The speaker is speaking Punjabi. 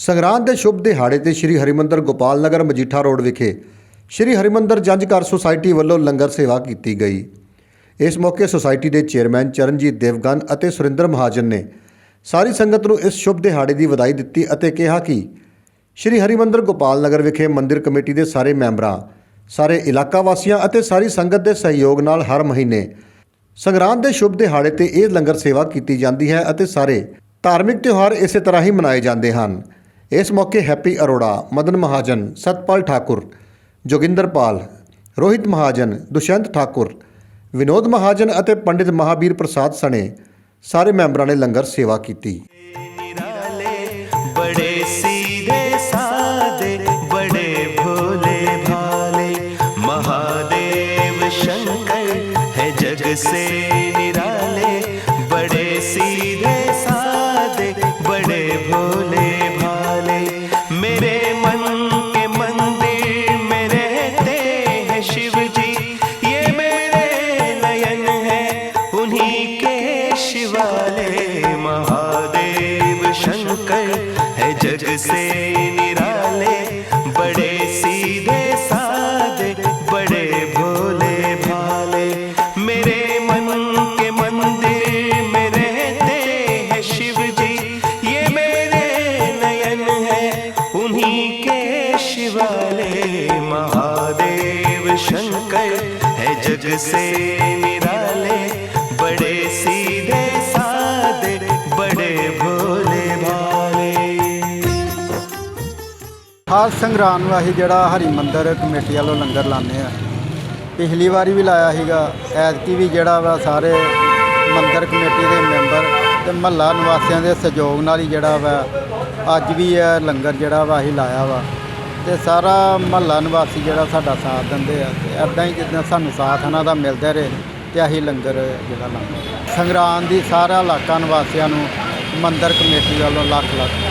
ਸੰਗਰਾਂਦ ਦੇ ਸ਼ੁਭ ਦਿਹਾੜੇ ਤੇ ਸ੍ਰੀ ਹਰਿਮੰਦਰ ਗੋਪਾਲ ਨਗਰ ਮਜੀਠਾ ਰੋਡ ਵਿਖੇ ਸ੍ਰੀ ਹਰਿਮੰਦਰ ਜੰਜ ਘਰ ਸੁਸਾਇਟੀ ਵੱਲੋਂ ਲੰਗਰ ਸੇਵਾ ਕੀਤੀ ਗਈ। ਇਸ ਮੌਕੇ ਸੁਸਾਇਟੀ ਦੇ ਚੇਅਰਮੈਨ ਚਰਨਜੀਤ ਦੇਵਗਨ ਅਤੇ ਸੁਰਿੰਦਰ ਮਹਾਜਨ ਨੇ ਸਾਰੀ ਸੰਗਤ ਨੂੰ ਇਸ ਸ਼ੁਭ ਦਿਹਾੜੇ ਦੀ ਵਧਾਈ ਦਿੱਤੀ ਅਤੇ ਕਿਹਾ ਕਿ ਸ੍ਰੀ ਹਰਿਮੰਦਰ ਗੋਪਾਲ ਨਗਰ ਵਿਖੇ ਮੰਦਿਰ ਕਮੇਟੀ ਦੇ ਸਾਰੇ ਮੈਂਬਰਾਂ, ਸਾਰੇ ਇਲਾਕਾ ਵਾਸੀਆਂ ਅਤੇ ਸਾਰੀ ਸੰਗਤ ਦੇ ਸਹਿਯੋਗ ਨਾਲ ਹਰ ਮਹੀਨੇ ਸੰਗਰਾਂਦ ਦੇ ਸ਼ੁਭ ਦਿਹਾੜੇ ਤੇ ਇਹ ਲੰਗਰ ਸੇਵਾ ਕੀਤੀ ਜਾਂਦੀ ਹੈ ਅਤੇ ਸਾਰੇ ਧਾਰਮਿਕ ਤਿਉਹਾਰ ਇਸੇ ਤਰ੍ਹਾਂ ਹੀ ਮਨਾਏ ਜਾਂਦੇ ਹਨ। ਇਸ ਮੌਕੇ ਹੈਪੀ ਅਰੋੜਾ, ਮਦਨ ਮਹਾਜਨ, ਸਤਪਾਲ ਠਾਕੁਰ, ਜੋਗਿੰਦਰ ਪਾਲ, ਰੋਹਿਤ ਮਹਾਜਨ, ਦੁਸ਼ੰਤ ਠਾਕੁਰ, ਵਿਨੋਦ ਮਹਾਜਨ ਅਤੇ ਪੰਡਿਤ ਮਹਾਬੀਰ ਪ੍ਰਸਾਦ ਸਣੇ ਸਾਰੇ ਮੈਂਬਰਾਂ ਨੇ ਲੰਗਰ ਸੇਵਾ ਕੀਤੀ। महादेव शंकर है जग से निराले, बड़े सीधे सादे बड़े भोले भाले। मेरे मन के मंदिर में रहते हैं शिव जी ये मेरे नयन है, उन्हीं के शिवाले। महादेव शंकर है जग से निराले, बड़े ਹਰ ਸੰਗਰਾਮ ਨੂੰ ਅਸੀਂ ਜਿਹੜਾ ਹਰੀ ਮੰਦਰ ਕਮੇਟੀ ਵੱਲੋਂ ਲੰਗਰ ਲਾਉਂਦੇ ਆ ਪਿਛਲੀ ਵਾਰੀ ਵੀ ਲਾਇਆ ਸੀਗਾ, ਐਤਕੀ ਵੀ ਜਿਹੜਾ ਵਾ ਸਾਰੇ ਮੰਦਰ ਕਮੇਟੀ ਦੇ ਮੈਂਬਰ ਤੇ ਮਹੱਲਾ ਨਿਵਾਸੀਆਂ ਦੇ ਸਹਿਯੋਗ ਨਾਲ ਹੀ ਜਿਹੜਾ ਵਾ ਅੱਜ ਵੀ ਇਹ ਲੰਗਰ ਜਿਹੜਾ ਵਾ ਅਸੀਂ ਲਾਇਆ ਵਾ। ਤੇ ਸਾਰਾ ਮਹੱਲਾ ਨਿਵਾਸੀ ਜਿਹੜਾ ਸਾਡਾ ਸਾਥ ਦਿੰਦੇ ਆ ਤੇ ਐਦਾਂ ਹੀ ਜਿੱਦਾਂ ਸਾਨੂੰ ਸਾਥ ਉਹਨਾਂ ਦਾ ਮਿਲਦਾ ਰਹੇ ਤੇ ਅਸੀਂ ਲੰਗਰ ਜਿਹੜਾ ਲਾਉਂਦੇ ਸੰਗਰਾਂਦ ਦੀ ਸਾਰਾ ਇਲਾਕਾ ਨਿਵਾਸੀਆਂ ਨੂੰ ਮੰਦਰ ਕਮੇਟੀ ਵੱਲੋਂ ਲੱਖ ਲੱਖ